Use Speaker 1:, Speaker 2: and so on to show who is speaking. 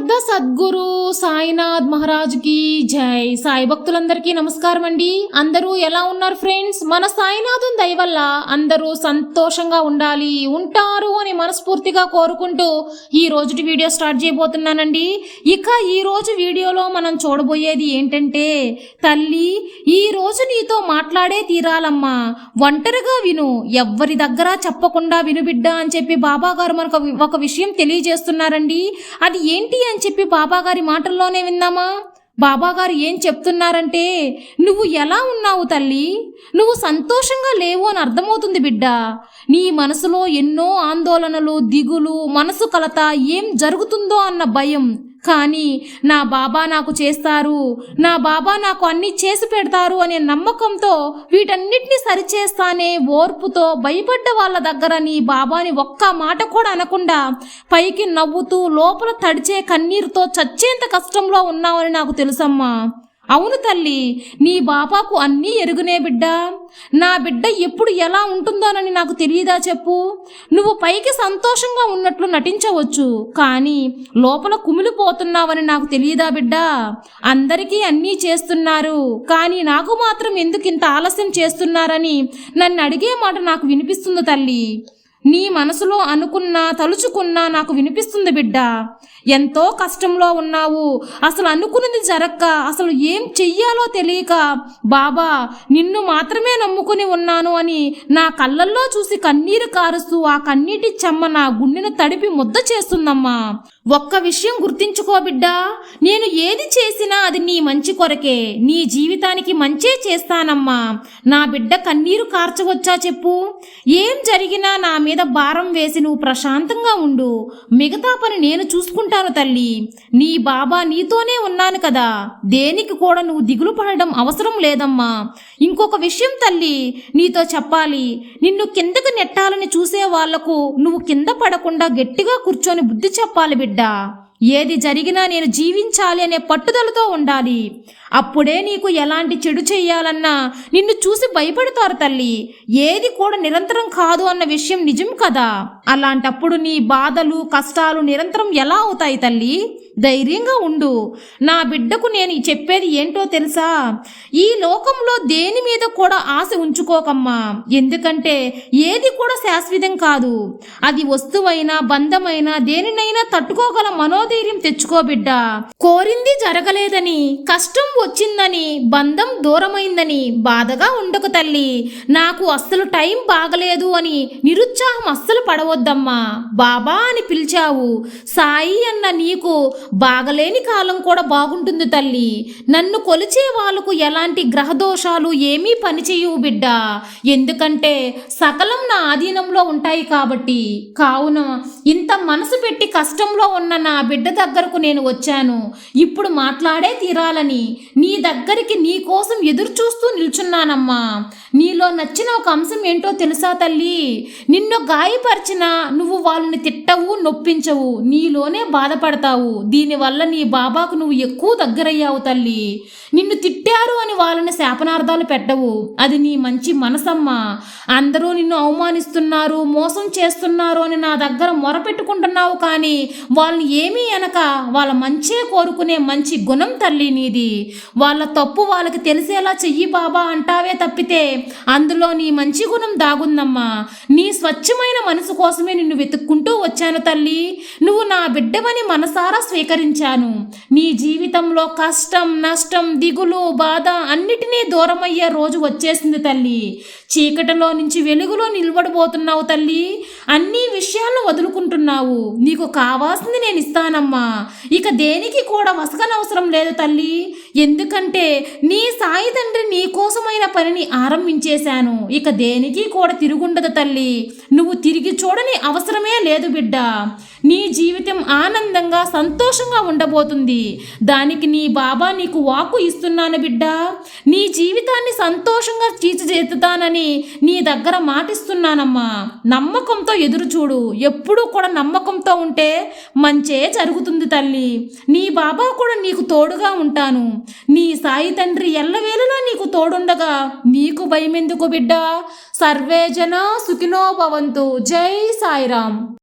Speaker 1: సమర్థ సద్గురు సాయినాథ్ మహారాజ్కి జై. సాయి భక్తులందరికీ నమస్కారం అండి. అందరూ ఎలా ఉన్నారు ఫ్రెండ్స్? మన సాయినాథుని దయ వల్ల అందరూ సంతోషంగా ఉండాలి ఉంటారు అని మనస్ఫూర్తిగా కోరుకుంటూ ఈ రోజుటి వీడియో స్టార్ట్ చేయబోతున్నానండి. ఇక ఈ రోజు వీడియోలో మనం చూడబోయేది ఏంటంటే తల్లి ఈ రోజు నీతో మాట్లాడే తీరాలమ్మా. ఒంటరిగా విను ఎవ్వరి దగ్గర చెప్పకుండా విను బిడ్డ అని చెప్పి బాబా గారు మనకు ఒక విషయం తెలియజేస్తున్నారండి. అది ఏంటి అని చెప్పి బాబాగారి మాటల్లోనే విందామా? బాబాగారు ఏం చెప్తున్నారంటే నువ్వు ఎలా ఉన్నావు తల్లి? నువ్వు సంతోషంగా లేవు అని అర్థమవుతుంది బిడ్డ. నీ మనసులో ఎన్నో ఆందోళనలు దిగులు మనసు కలత ఏం జరుగుతుందో అన్న భయం. కానీ నా బాబా నాకు చేస్తారు నా బాబా నాకు అన్ని చేసి పెడతారు అనే నమ్మకంతో వీటన్నిటిని సరిచేస్తానే ఓర్పుతో భయపడ్డ వాళ్ళ దగ్గర నీ బాబాని ఒక్క మాట కూడా అనకుండా పైకి నవ్వుతూ లోపల తడిచే కన్నీరుతో చచ్చేంత కష్టంలో ఉన్నావని నాకు తెలుసమ్మా. అవును తల్లి నీ బాపాకు అన్నీ ఎరుగునే బిడ్డ. నా బిడ్డ ఎప్పుడు ఎలా ఉంటుందోనని నాకు తెలియదా చెప్పు. నువ్వు పైకి సంతోషంగా ఉన్నట్లు నటించవచ్చు కానీ లోపల కుమిలిపోతున్నావని నాకు తెలియదా బిడ్డ. అందరికీ అన్నీ చేస్తున్నారు కానీ నాకు మాత్రం ఎందుకు ఇంత ఆలస్యం చేస్తున్నారని నన్ను అడిగే మాట నాకు వినిపిస్తుంది తల్లి. నీ మనసులో అనుకున్నా తలుచుకున్నా నాకు వినిపిస్తుంది బిడ్డ. ఎంతో కష్టంలో ఉన్నావు. అసలు అనుకున్నది జరక్క. అసలు ఏం చెయ్యాలో తెలియక బాబా నిన్ను మాత్రమే నమ్ముకుని ఉన్నాను అని నా కళ్ళల్లో చూసి కన్నీరు కారుస్తూ ఆ కన్నీటి చెమ్మ నా గుండెను తడిపి ముద్ద చేస్తుందమ్మా. ఒక్క విషయం గుర్తించుకో బిడ్డా. నేను ఏది చేసినా అది నీ మంచి కొరకే. నీ జీవితానికి మంచే చేస్తానమ్మా. నా బిడ్డ కన్నీరు కార్చవచ్చా చెప్పు. ఏం జరిగినా నా మీద భారం వేసి నువ్వు ప్రశాంతంగా ఉండు. మిగతా పని నేను చూసుకుంటాను తల్లి. నీ బాబా నీతోనే ఉన్నాను కదా. దేనికి కూడా నువ్వు దిగులు పడడం అవసరం లేదమ్మా. ఇంకొక విషయం తల్లి నీతో చెప్పాలి. నిన్ను కిందకు నెట్ట చూసే వాళ్ళకు నువ్వు కింద పడకుండా గట్టిగా కూర్చొని బుద్ధి చెప్పాలి బిడ్డ. ఏది జరిగినా నేను జీవించాలి అనే పట్టుదలతో ఉండాలి. అప్పుడే నీకు ఎలాంటి చెడు చెయ్యాలన్నా నిన్ను చూసి భయపడతారు తల్లి. ఏది కూడా నిరంతరం కాదు అన్న విషయం నిజం కదా. అలాంటప్పుడు నీ బాధలు కష్టాలు నిరంతరం ఎలా అవుతాయి తల్లి? ధైర్యంగా ఉండు. నా బిడ్డకు నేను చెప్పేది ఏంటో తెలుసా? ఈ లోకంలో దేని మీద కూడా ఆశ ఉంచుకోకమ్మా. ఎందుకంటే ఏది కూడా శాశ్వతం కాదు. అది వస్తువైనా బంధమైనా దేనినైనా తట్టుకోగల మనోధైర్యం తెచ్చుకో బిడ్డ. కోరింది జరగలేదని కష్టం వచ్చిందని బంధం దూరమైందని బాధగా ఉండకు తల్లి. నాకు అస్సలు టైం బాగలేదు అని నిరుత్సాహం అస్సలు పడవద్దమ్మా. బాబా అని పిలిచావు. సాయి అన్న నీకు బాగలేని కాలం కూడా బాగుంటుంది తల్లి. నన్ను కొలిచే వాళ్ళకు ఎలాంటి గ్రహదోషాలు ఏమీ పనిచేయవు బిడ్డ. ఎందుకంటే సకలం నా ఆధీనంలో ఉంటాయి కాబట్టి. కావున ఇంత మనసు పెట్టి కష్టంలో ఉన్న నా బిడ్డ దగ్గరకు నేను వచ్చాను. ఇప్పుడు మాట్లాడే తీరాలని నీ దగ్గరికి నీ కోసం ఎదురు చూస్తూ నిల్చున్నానమ్మా. నీలో నచ్చిన ఒక అంశం ఏంటో తెలుసా తల్లి? నిన్ను గాయపరిచినా నువ్వు వాళ్ళని తిట్టవు నొప్పించవు నీలోనే బాధపడతావు. దీనివల్ల నీ బాబాకు నువ్వు ఎక్కువ దగ్గరయ్యావు తల్లి. నిన్ను తిట్టారు అని వాళ్ళని శాపనార్థాలు పెట్టవు. అది నీ మంచి మనసమ్మా. అందరూ నిన్ను అవమానిస్తున్నారు మోసం చేస్తున్నారు అని నా దగ్గర మొరపెట్టుకుంటున్నావు కానీ వాళ్ళని ఏమీ అనక వాళ్ళ మంచే కోరుకునే మంచి గుణం తల్లి నీది. వాళ్ళ తప్పు వాళ్ళకి తెలిసేలా చెయ్యి బాబా అంటావే తప్పితే అందులో నీ మంచి గుణం దాగుందమ్మా. నీ స్వచ్ఛమైన మనసు కోసమే నిన్ను వెతుక్కుంటూ వచ్చాను తల్లి. నువ్వు నా బిడ్డవని మనసారా స్వీకరించాను నీ జీవితంలో కష్టం నష్టం దిగులు బాధ అన్నిటినీ దూరమయ్యే రోజు వచ్చేసింది తల్లి. చీకటిలో నుంచి వెలుగులో నిలబడిపోతున్నావు తల్లి. అన్ని విషయాలను వదులుకుంటున్నావు. నీకు కావాల్సింది నేను ఇస్తానమ్మా. ఇక దేనికి కూడా వసకనవసరం లేదు తల్లి. ఎందుకంటే నీ సాయి తండ్రి నీ కోసమైన పనిని ఆరంభించేశాను. ఇక దేనికి కూడా తిరుగుండదు తల్లి. నువ్వు తిరిగి చూడని అవసరమే లేదు బిడ్డ. నీ జీవితం ఆనందంగా సంతోషంగా ఉండబోతుంది. దానికి నీ బాబా నీకు వాకు ఇస్తున్నాను బిడ్డ. నీ జీవితాన్ని సంతోషంగా తీర్చిదిద్దుతానని నీ దగ్గర మాటిస్తున్నానమ్మా. నమ్మకంతో ఎదురు చూడు. ఎప్పుడూ కూడా నమ్మకంతో ఉంటే మంచే జరుగుతుంది తల్లి. నీ బాబా కూడా నీకు తోడుగా ఉంటాను. నీ సాయి తండ్రి ఎల్లవేళలా నీకు తోడుండగా. నీకు భయమెందుకు బిడ్డ? సర్వేజన సుఖినో భవంతు. జై సాయిరామ్.